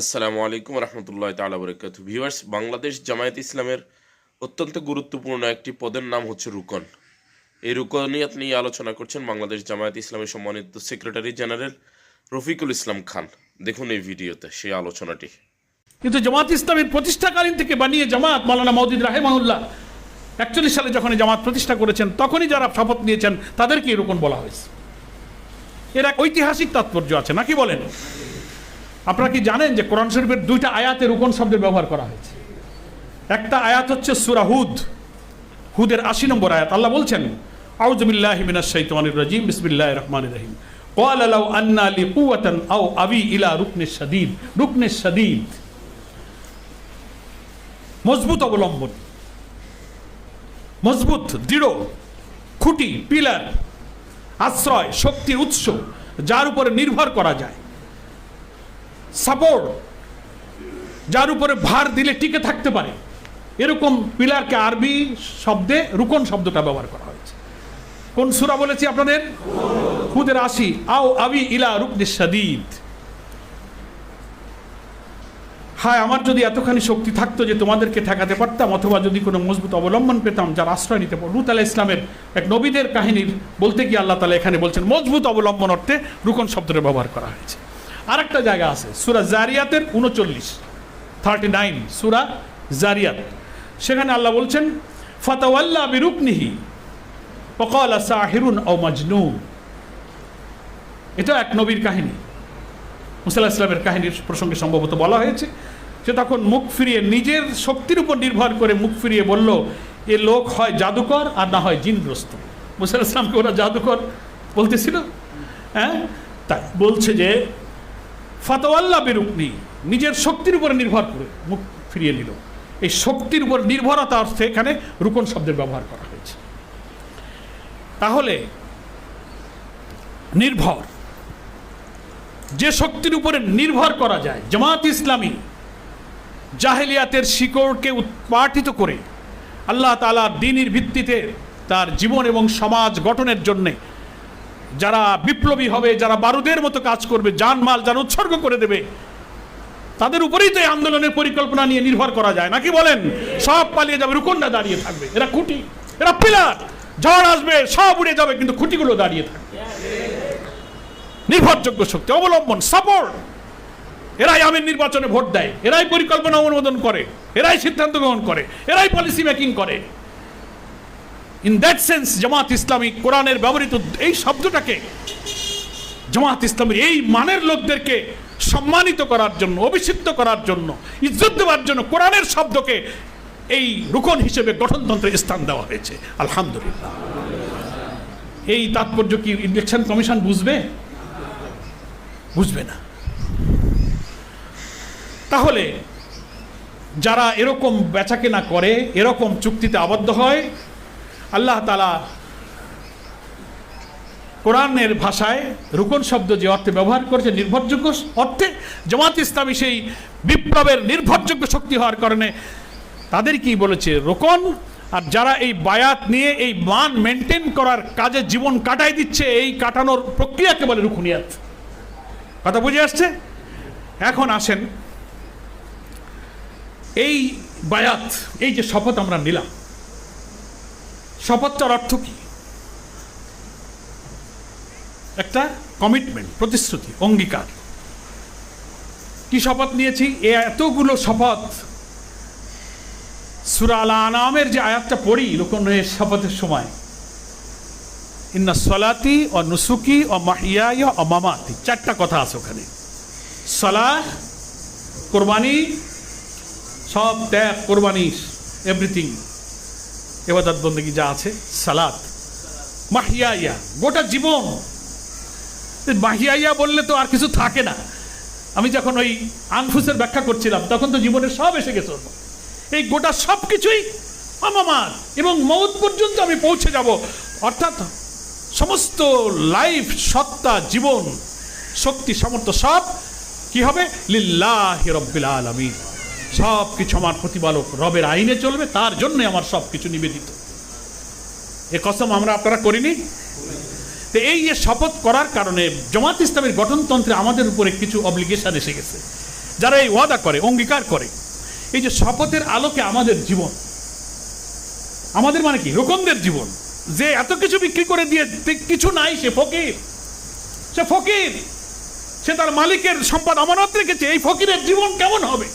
আসসালামু আলাইকুম রহমতুল্লাহ তালা বরকাত। ভিউয়ার্স বাংলাদেশ জামায়াত ইসলামের অত্যন্ত গুরুত্বপূর্ণ একটি পদের নাম হচ্ছে রুকন। এই রুকনিয়াত নিয়ে আলোচনা করছেন বাংলাদেশ জামায়াত ইসলামের সম্মানিত সেক্রেটারি জেনারেল রফিকুল ইসলাম খান। দেখুন এই ভিডিওতে সেই আলোচনাটি। কিন্তু জামাত ইসলামের প্রতিষ্ঠাকালীন থেকে বানিয়ে জামাত মালানা মৌদিদ রাহেমাহুল্লাহ একচল্লিশ সালে যখন জামাত প্রতিষ্ঠা করেছেন, তখনই যারা শপথ নিয়েছেন, তাদেরকে এরকম বলা হয়েছে। এর এক ঐতিহাসিক তাৎপর্য আছে নাকি বলেন? আপনারা কি জানেন যে কোরআন শরীফের দুইটা আয়াতে রুকন শব্দের ব্যবহার করা হয়েছে একটা আয়াত হচ্ছে সুরা হুদ হুদের আশি নম্বর আয়াত আল্লাহ বলছেন আউজবিল্লাহ মিনাশ শাইতানির রাজিম বিসমিল্লাহির রহমানির রহিম قال لو أن لي قوة أو أبي إلى ركن الشديد ركن الشديد মজবুত অবলম্বন মজবুত দৃঢ় খুঁটি পিলার আশ্রয় শক্তির উৎস যার উপরে নির্ভর করা যায় সাপোর্ট যার উপরে ভার দিলে টিকে থাকতে পারে। এরকম পিলারকে আরবি শব্দে রুকন শব্দটা ব্যবহার করা হয়েছে। কোন সুরা বলেছি আপনাদের? খুদের আসি আও আবি ইলা রুকনি সাদিদ হায়, আমার যদি এতখানি শক্তি থাকতো যে তোমাদেরকে ঠেকাতে পারতাম, অথবা যদি কোনো মজবুত অবলম্বন পেতাম, যার আশ্রয় নিতে পারো লুত আলাহ ইসলামের এক নবীদের কাহিনীর বলতে গিয়ে আল্লাহ তালা এখানে বলছেন, মজবুত অবলম্বন অর্থে রুকন শব্দটা ব্যবহার করা হয়েছে। আরেকটা জায়গা আছে, সুরা জারিয়াতের উনচল্লিশ থার্টি নাইন সুরা জারিয়াত। সেখানে আল্লাহ বলছেন, ফাতাওয়াল্লা বিরুকনিহি পকাল সাহিরুন ও মাজনুন। এটা এক নবীর কাহিনী। মুসাল্লাহ ইসলামের কাহিনীর প্রসঙ্গে সম্ভবত বলা হয়েছে সে তখন মুখ ফিরিয়ে নিজের শক্তির উপর নির্ভর করে মুখ ফিরিয়ে বলল, এ লোক হয় জাদুকর আর না হয় জিনগ্রস্ত। মুসাল্লাহ ইসলামকে ওরা জাদুকর বলতেছিল। হ্যাঁ? তাই বলছে যে ফাতোয়াল্লা বেরুকনি নিজের শক্তির উপর নির্ভর করে মুখ ফিরিয়ে নিল। এই শক্তির উপর নির্ভরতা অর্থে এখানে রুকন শব্দের ব্যবহার করা হয়েছে। তাহলে, নির্ভর। যে শক্তির উপরে নির্ভর করা যায়, জামাত ইসলামী জাহেলিয়াতের শিকড়কে উৎপাটিত করে আল্লাহ তালা দিনের ভিত্তিতে তার জীবন এবং সমাজ গঠনের জন্যে যারা বিপ্লবী হবে, যারা বারুদের মতো কাজ করবে, জানমাল, যারা উৎসর্গ করে দেবে, তাদের উপরেই তো এই আন্দোলনের পরিকল্পনা নিয়ে নির্ভর করা যায়। নাকি বলেন? সব পালিয়ে যাবে রুকন্ডা দাঁড়িয়ে থাকবে। এরা খুঁটি, এরা পিলার। ঝড় আসবে, সব উড়ে যাবে, কিন্তু খুঁটিগুলো দাঁড়িয়ে থাকবে। নির্ভরযোগ্য শক্তি, অবলম্বন সাপোর্ট এরাই আমির নির্বাচনে ভোট দেয়, এরাই পরিকল্পনা অনুমোদন করে, এরাই সিদ্ধান্ত গ্রহণ করে, এরাই পলিসি মেকিং করে। In that sense Jamaat Islami কোরআনের ব্যবহৃত এই শব্দটাকে জামাত ইসলামের এই মানের লোকদেরকে সম্মানিত করার জন্য, অভিষিক্ত করার জন্য, ইজ্জত দেওয়ার জন্য কোরআনের শব্দকে এই রুকন হিসেবে গঠনতন্ত্রে স্থান দেওয়া হয়েছে। আলহামদুলিল্লাহ। এই তাৎপর্য কি ইলেকশন কমিশন বুঝবে? বুঝবে না। তাহলে, যারা এরকম বেচাকেনা করে, এরকম চুক্তিতে আবদ্ধ হয় আল্লাহ তালা কোরআনের ভাষায় রুকন শব্দ যে অর্থে ব্যবহার করেছে নির্ভরযোগ্য অর্থে জামাত ইসলামী সেই বিপ্লবের নির্ভরযোগ্য শক্তি হওয়ার কারণে তাদের কি বলেছে? রোকন, আর যারা এই বায়াত নিয়ে এই মান মেনটেন করার কাজে জীবন কাটাই দিচ্ছে, এই কাটানোর প্রক্রিয়াকে বলে রুকুনিয়াত। কথা বুঝে আসছে? এখন আসেন এই বায়াত, এই যে শপথ আমরা নিলাম। শপথটার অর্থ কি? একটা কমিটমেন্ট প্রতিশ্রুতি, অঙ্গীকার। কি শপথ নিয়েছি? এ এতগুলো শপথ। সুরা আলা আনামের যে আয়াতটা পড়ি রুকনের শপথের সময়। ইন্না সলাতি ও নুসুকি ও মাহিয়াই ও মামাতি। চারটা কথা আছে ওখানে। সলা, কোরবানি, সব ত্যাগ কোরবানি এভরিথিং এবাদত বন্দী যা আছে, সালাত। মাহিয়া গোটা জীবন। মাহিয়া বললে তো আর কিছু থাকে না। আমি যখন ওই আনফুসের ব্যাখ্যা করছিলাম, তখন তো জীবনের সব এসে গেছে এই গোটা সব কিছুই আমার এবং মৌত পর্যন্ত আমি পৌঁছে যাব। অর্থাৎ সমস্ত লাইফ, সত্তা, জীবন, শক্তি, সামর্থ্য সব কি হবে? লিল্লাহ রব্বিল আলমিন। সব কিছু আমার প্রতিপালক রবের আইনে চলবে, তার জন্য আমার সব কিছু নিবেদিত। এ কসম আমরা আপনারা করিনি? তো এই যে শপথ করার কারণে জামাত ইসলামের গঠনতন্ত্রে আমাদের উপরে কিছু অব্লিগেশন এসে গেছে। যারা এই ওয়াদা করে, অঙ্গীকার করে, এই যে শপথের আলোকে আমাদের জীবন, আমাদের মানে কি? রোকনদের জীবন। যে এত কিছু বিক্রি করে দিয়ে কিছু নাই, সে ফকির। সে ফকির। সে তার মালিকের সম্পদ আমানত রেখেছে, এই ফকিরের জীবন কেমন হবে?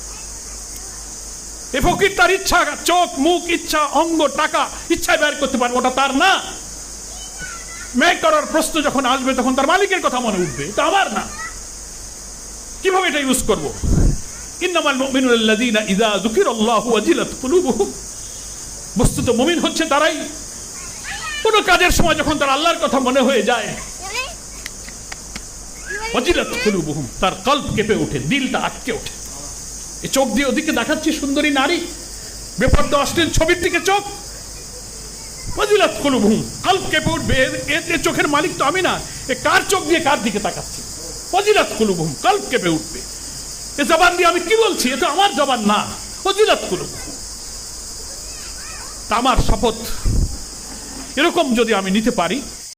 এই ফকির তার ইচ্ছা চোখ মুখ ইচ্ছা অঙ্গ টাকা ইচ্ছায় বের করতে পারবে ওটা তার না। মেঘ করার প্রশ্ন যখন আসবে তখন তার মালিকের কথা মনে উঠবে এটা আমার না। কীভাবে এটা ইউজ করব? ইন্নামাল মুমিনুল্লাযিনা ইযা যুকিরাল্লাহু ওয়াজিলাত কুলুবুহুম। বস্তুত মুমিন হচ্ছে তারাই। কোনো কাজের সময় যখন তার আল্লাহর কথা মনে হয়ে যায় ওয়াজিলাত কুলুবুহুম তার কল্প কেঁপে ওঠে দিলটা আটকে ওঠে। চোখ দিয়ে ওদিকে দেখাচ্ছি সুন্দরী নারী। বেপর্দা অশ্লীল ছবির দিকে চোখ। উঠবে এ- চোখের মালিক তো আমি না। এ কার চোখ দিয়ে কার দিকে তাকাচ্ছে? ফজিলাত কুলুবহুম কল্প কেঁপে উঠবে। এ জবান দিয়ে আমি কি বলছি? এ তো আমার জবান না। ফজিলাত কুলুবহুম তা আমার শপথ। এরকম যদি আমি নিতে পারি